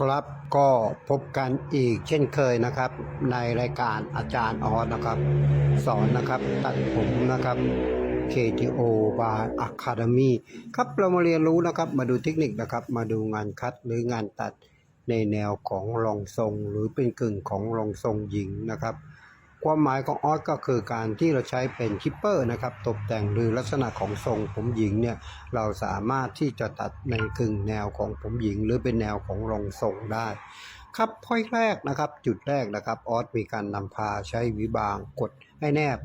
ครับก็พบกันอีกเช่นเคยนะครับ ในรายการอาจารย์ออสนะครับ สอนนะครับตัดผมนะครับ KTO by Academy ครับเรามาเรียนรู้นะครับ มาดูเทคนิคนะครับ มาดูงานคัดหรืองานตัดในแนวของรองทรง หรือเป็นกึ่งของรองทรงหญิงนะครับ ความหมายของออสก็คือการที่เราใช้เป็นคิปเปอร์นะครับ ตกแต่งหรือลักษณะของทรงผมหญิงเนี่ยเราสามารถที่จะตัดในกึ่งแนวของผมหญิง หรือเป็นแนวของรองทรงได้ ครับพอยแรกนะครับ จุดแรกนะครับออสมีการนำพาใช้วิบางกดให้แนบ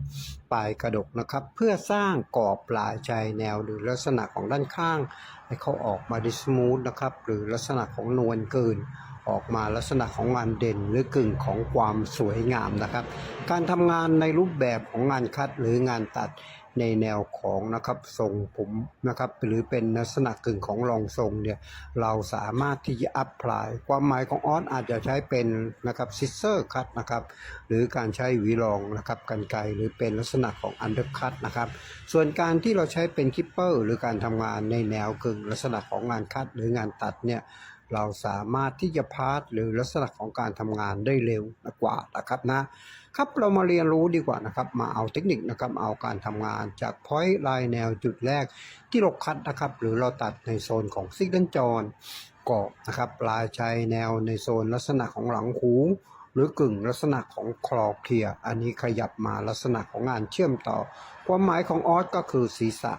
ปลายกระดกนะครับ เพื่อสร้างกรอบปลายชายแนวหรือลักษณะของด้านข้าง ให้เขาออกมาดิสมูทนะครับหรือลักษณะของนวลเกิน ออกมาลักษณะของงานเด่นหรือกึ่งของความสวยงามนะครับ การทำงานในรูปแบบของงานคัดหรืองานตัดในแนวของนะครับทรงผมนะครับหรือเป็นลักษณะกึ่งของรองทรงเนี่ยเราสามารถที่จะอัพพลายความหมายของออสอาจจะใช้เป็นนะครับซิสเซอร์คัตนะครับหรือการใช้หวีรองนะครับกันไกหรือเป็นลักษณะของอันเดอร์คัตนะครับส่วนการที่เราใช้เป็นคิปเปอร์หรือการทำงานในแนวกึ่งลักษณะของงานคัดหรืองานตัดเนี่ย เราสามารถที่จะพาสหรือลักษณะของการทำงานได้เร็วกว่านะครับนะครับเรามาเรียนรู้ดีกว่านะครับ มาเอาเทคนิคนะครับเอาการทำงานจากพอยต์ลายแนวจุดแรกที่เราคัดนะครับ หรือเราตัดในโซนของซิกเดนจอนกรอบนะครับปลายชายแนวในโซนลักษณะของหลังหูหรือกึ่งลักษณะของคลอเคลียร์อันนี้ขยับมาลักษณะของงานเชื่อมต่อ ความหมายของออสก็คือศีรษะ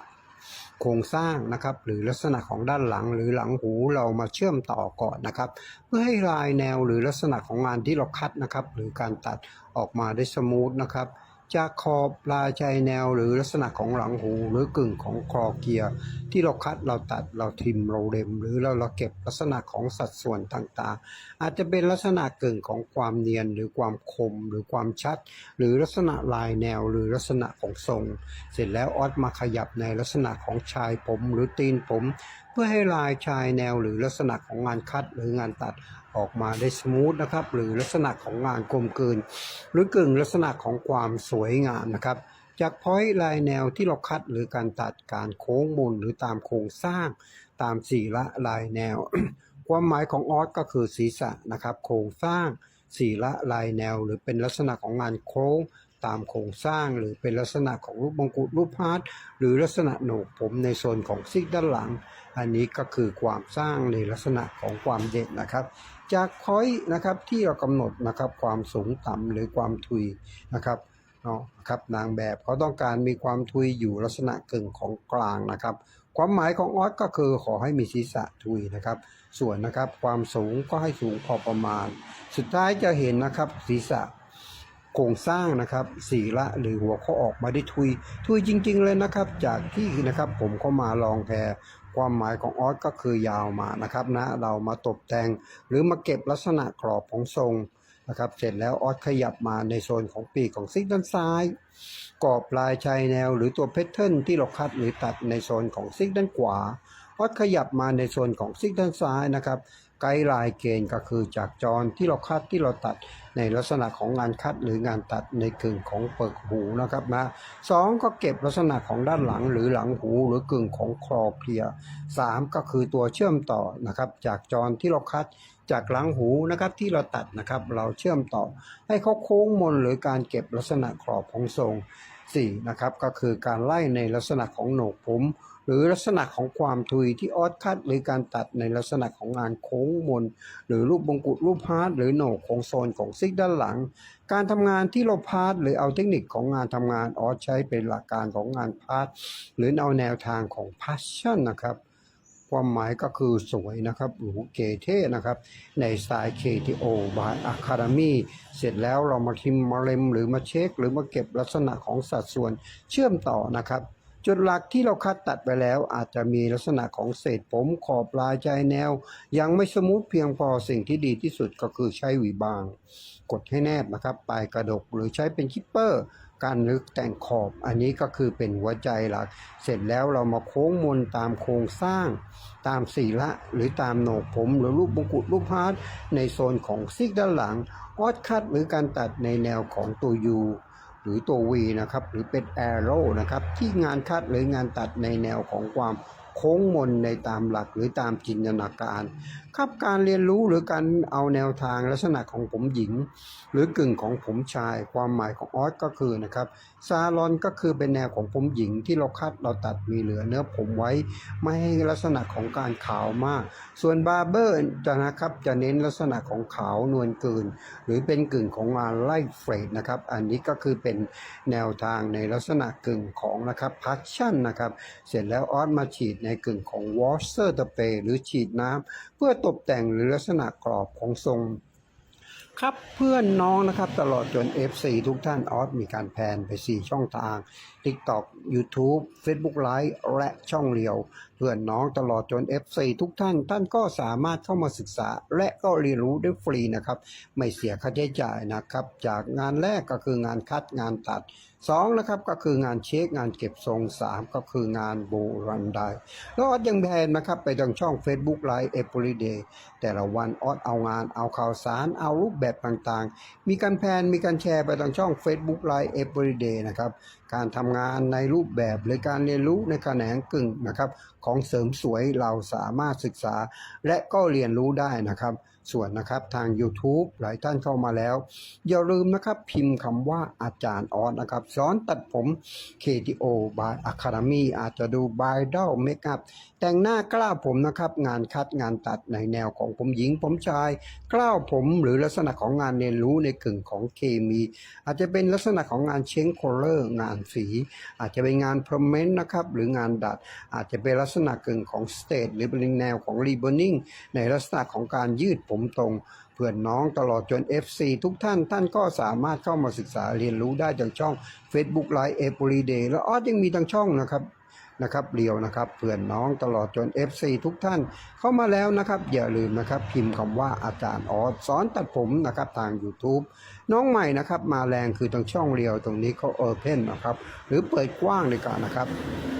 โครงสร้างนะครับหรือลักษณะของด้านหลังหรือหลังหูเรามาเชื่อมต่อก่อนนะครับ เพื่อให้ลายแนวหรือลักษณะของงานที่เราคัดนะครับ หรือการตัดออกมาได้สมูทนะครับ จากขอบลายชายแนวหรือลักษณะของหลังหูหรือกึ่งของคลอเกียร์ ที่เราคัดเราตัดเราทิมเราเล็ม หรือเราเราเก็บลักษณะของสัดส่วนต่างๆ อาจจะเป็นลักษณะกึ่งของความเนียนหรือความคมหรือความชัด หรือลักษณะลายแนวหรือลักษณะของทรง เสร็จแล้วออสมาขยับในลักษณะของชายผมหรือตีนผมเพื่อให้ลายชายแนวหรือลักษณะของงานคัดหรืองานตัดออกมาได้สมูทนะครับ หรือลักษณะของงานกลมกลืน หรือกึ่งลักษณะของความสวยงามนะครับ จากพอยต์ลายแนวที่เราคัดหรือการตัดการโค้งมุนหรือตามโครงสร้าง ตามสีละลายแนว ความหมายของออสก็คือศีรษะนะครับ โครงสร้างสีละลายแนว หรือเป็นลักษณะของงานโค้ง ตามโครงสร้างหรือเป็นลักษณะของรูปมงกุฎรูปฮาร์ดหรือลักษณะโหนกผมในโซนของซีกด้านหลัง อันนี้ก็คือความสร้างในลักษณะของความเด่นนะครับ จากพอยนะครับที่เรากำหนดนะครับความสูงต่ำหรือความทุยนะครับเนาะครับนางแบบเขาต้องการมีความทุยอยู่ลักษณะกึ่งของกลางนะครับ ความหมายของออสก็คือขอให้มีศีรษะทุยนะครับ ส่วนนะครับความสูงก็ให้สูงพอประมาณ สุดท้ายจะเห็นนะครับศีรษะ โครงสร้างนะครับสีละหรือหัวเขาออกมาได้ทุย ทุยจริง ๆ เลยนะครับ จากที่นะครับผมเข้ามาลองแพรความหมายของออสก็คือยาวมานะครับนะเรามาตกแต่งหรือมาเก็บลักษณะกรอบของทรงนะครับเสร็จแล้วออสขยับมาในโซนของปีกของซิกด้านซ้าย กรอบลายชายแนว หรือตัวแพทเทิร์นที่เราคัดหรือตัดในโซนของซิกด้านขวา ออขยับมาในโซนของซิกด้านซ้ายนะครับไกด์ไลน์เกณฑ์ก็คือจากจรที่เราคัดที่เราตัดในลักษณะของงานคัดหรืองานตัดในกึ่งของเปิกหูนะครับนะสองก็เก็บลักษณะของด้านหลังหรือหลังหูหรือกึ่งของคลอเพลียสามก็คือตัวเชื่อมต่อนะครับจากจรที่เราคัดจากหลังหูนะครับที่เราตัดนะครับเราเชื่อมต่อ ให้เขาโค้งมนหรือการเก็บลักษณะกรอบของทรง4นะครับก็คือการไล่ในลักษณะของโหนกผม หรือลักษณะของความทุยที่ออสคัดหรือการตัดในลักษณะของงานโค้งมน หรือรูปมงกุฎรูปพาร์ทหรือโหนกของโซนของซิกด้านหลัง การทำงานที่เราพาร์ทหรือเอาเทคนิคของงานทำงานออสใช้เป็นหลักการของงานพาร์ทหรือเอาแนวทางของ passion นะครับความหมายก็คือสวยนะครับหรูเก๋เท่นะครับ ในสไตล์ KTO by Academy เสร็จแล้วเรามาทิมมาเล็มหรือมาเช็ค หรือมาเก็บลักษณะของสัดส่วนเชื่อมต่อนะครับ จุดหลักที่เราคัดตัดไปแล้วอาจจะมีลักษณะของเศษผมขอบลายใจแนว ยังไม่สมูทเพียงพอสิ่งที่ดีที่สุดก็คือใช้หวีบาง กดให้แนบนะครับปลายกระดกหรือใช้เป็นคิปเปอร์การลึกแต่งขอบอันนี้ก็คือเป็นหัวใจหลัก เสร็จแล้วเรามาโค้งมนตามโครงสร้าง ตามสีละหรือตามโหนกผมหรือรูปมงกุฎรูปฮาร์ดในโซนของซิกด้านหลังออสคัดหรือการตัดในแนวของตัวยู หรือตัว V นะครับหรือเป็น Arrow นะครับที่งานคัดหรืองานตัดในแนวของความโค้งมนในตามหลักหรือตามจินตนาการครับการเรียนรู้หรือการเอาแนวทางลักษณะของผมหญิง หรือกึ่งของผมชาย ความหมายของออสก็คือนะครับซาลอนก็คือเป็นแนวของผมหญิงที่เราคัดเราตัดมีเหลือเนื้อผมไว้ ไม่ให้ลักษณะของการขาวมาก ส่วนบาร์เบอร์จะนะครับจะเน้นลักษณะของขาวนวลเกิน หรือเป็นกึ่งของงานไล่เฟรดนะครับอันนี้ก็คือเป็นแนวทางในลักษณะกึ่งของนะครับพัชชั่นนะครับเสร็จแล้วออสมาฉีดในกึ่งของวอชเซอร์ตะเปหรือฉีดน้ำเพื่อตกแต่งหรือลักษณะกรอบของทรง ครับเพื่อนน้องนะครับตลอดจน FC ทุกท่านออสมีการแพนไป 4 ช่องทาง TikTok YouTube Facebook Live และช่องเรียว เพื่อนน้องตลอดจน FC ทุกท่าน ท่านก็สามารถเข้ามาศึกษา และก็เรียนรู้ได้ฟรีนะครับ ไม่เสียค่าใช้จ่ายนะครับ จากงานแรกก็คืองานคัดงานตัด 2นะครับก็คืองานเช็คงานเก็บทรง 3 ก็คืองานบูรันไดแล้วออสยังแพนนะครับไปทางช่อง Facebook Live Everyday แต่ละวันออสเอางานเอาข่าวสารเอารูปแบบต่างๆ มีการแพนมีการแชร์ไปทางช่อง Facebook Live Everyday นะครับ การทำงานในรูปแบบหรือการเรียนรู้ในแขนงกึ่งนะครับของเสริมสวยเราสามารถศึกษา และก็เรียนรู้ได้นะครับ ส่วนนะครับทาง YouTube หลายท่านเข้ามาแล้ว อย่าลืมนะครับพิมพ์คำว่าอาจารย์ออสนะครับสอนตัดผม KTO by Academy อาจจะดู Bridal Makeup แต่งหน้ากล้าผมนะครับงานคัดงานตัดในแนวของผมหญิงผมชาย กล้าวผมหรือลักษณะของงานเรียนรู้ในกึ่งของเคมี อาจจะเป็นลักษณะของงานเช้งโคลเลอร์งานสีอาจจะเป็นงานพรเมนต์นะครับ หรืองานดัด อาจจะเป็นลักษณะกึ่งของสเตทหรือเป็นแนวของรีเบ n นิ่งในลักษณะของการยืดผมตรงเพื่อนน้องตลอดจน FC ทุกท่านท่านก็สามารถเข้ามาศึกษาเรียนรู้ได้ทางช่อง Facebook Live Everyday แล้วออสยังมีทางช่องนะครับนะครับเรียวนะครับเพื่อนน้องตลอดจน FC ทุกท่านเข้ามาแล้วนะครับ อย่าลืมนะครับ พิมพ์คำว่าอาจารย์ออสสอนตัดผมนะครับทาง YouTube น้องใหม่นะครับมาแรงคือทางช่องเรียวตรงนี้เขาเออเพนนะครับหรือเปิดกว้างเลยกันนะครับ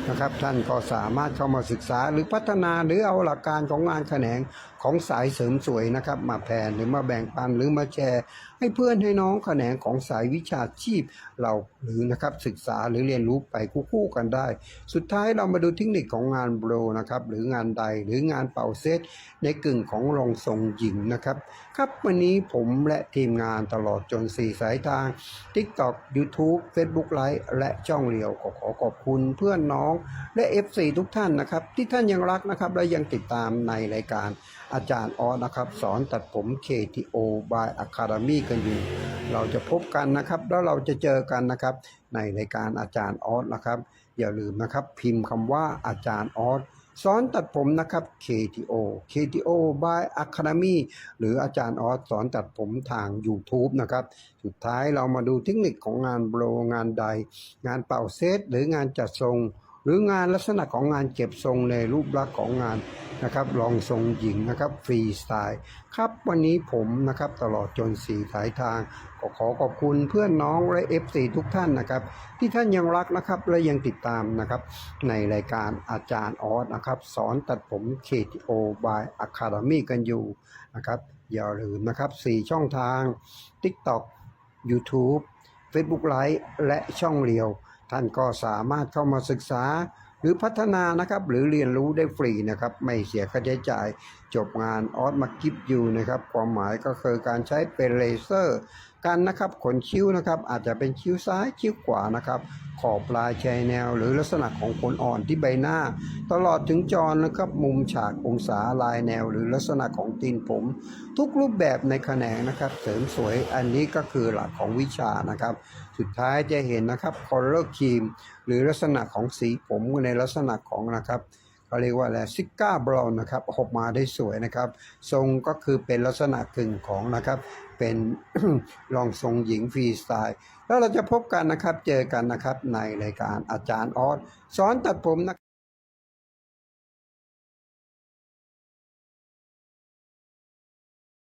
นะครับท่านก็สามารถเข้ามาศึกษาหรือพัฒนาหรือเอาหลักการของงานแขนงของสายเสริมสวยนะครับ มาแพนหรือมาแบ่งปันหรือมาแชร์ ให้เพื่อนให้น้องแขนงของสายวิชาชีพเราหรือนะครับศึกษาหรือเรียนรู้ไปคู่ๆกันได้ สุดท้ายเรามาดูเทคนิคของงานโบรนะครับหรืองานใดหรืองานเป่าเซตในกึ่งของรองทรงหญิงนะครับครับวันนี้ผมและทีมงานตลอดจน4สายทาง TikTok YouTube Facebook Live และช่องเรียวก็ขอขอบคุณเพื่อนน้องและ FC ทุกท่านนะครับ ที่ท่านยังรักนะครับและยังติดตามในรายการอาจารย์ออสนะครับ สอนตัดผม KTO by Academy กันอยู่ เราจะพบกันนะครับ แล้วเราจะเจอกันนะครับ ในรายการอาจารย์ออสนะครับ อย่าลืมนะครับ พิมพ์คำว่าอาจารย์ออส สอนตัดผมนะครับ KTO KTO by Academy หรืออาจารย์ออสสอนตัดผมทาง YouTube นะครับ สุดท้ายเรามาดูเทคนิคของงานโบรงานใด งานเป่าเซตหรืองานจัดทรง หรืองานลักษณะของงานเก็บทรงในรูปลักษณ์ของงานนะครับรองทรงหญิงนะครับฟรีสไตล์ครับวันนี้ผมนะครับตลอดจนสี่สายทาง ก็ขอขอบคุณเพื่อนน้องและ FC ทุกท่านนะครับ ที่ท่านยังรักนะครับและยังติดตามนะครับในรายการอาจารย์ออสนะครับ สอนตัดผม KTO by Academy กันอยู่นะครับอย่าลืมนะครับ 4 ช่องทาง TikTok YouTube Facebook Live และช่องเรียว ท่านก็สามารถเข้ามาศึกษาหรือพัฒนานะครับหรือเรียนรู้ได้ฟรีนะครับไม่เสียค่าใช้จ่าย จบงานออสมากิฟอยู่นะครับความหมายก็คือการใช้เป็นเลเซอร์ กันนะครับขนคิ้วนะครับอาจจะเป็นคิ้วซ้ายคิ้วขวานะครับขอบปลายชายแนว หรือลักษณะของขนอ่อนที่ใบหน้า ตลอดถึงจอนะครับมุมฉากองศาลายแนว หรือลักษณะของตีนผม ทุกรูปแบบในแขนงนะครับเสริมสวยอันนี้ก็คือหลักของวิชานะครับ สุดท้ายจะเห็นนะครับคอลเลอร์ครีมหรือลักษณะของสีผมในลักษณะของนะครับ เขาเรียกว่าอะไรซิก้าบรอนนะครับออกมาได้สวยนะครับ ทรงก็คือเป็นลักษณะกึ่งของนะครับ เป็นรองทรงหญิงฟรีสไตล์ แล้วเราจะพบกันนะครับ เจอกันนะครับในรายการอาจารย์ออสสอนตัดผมนะ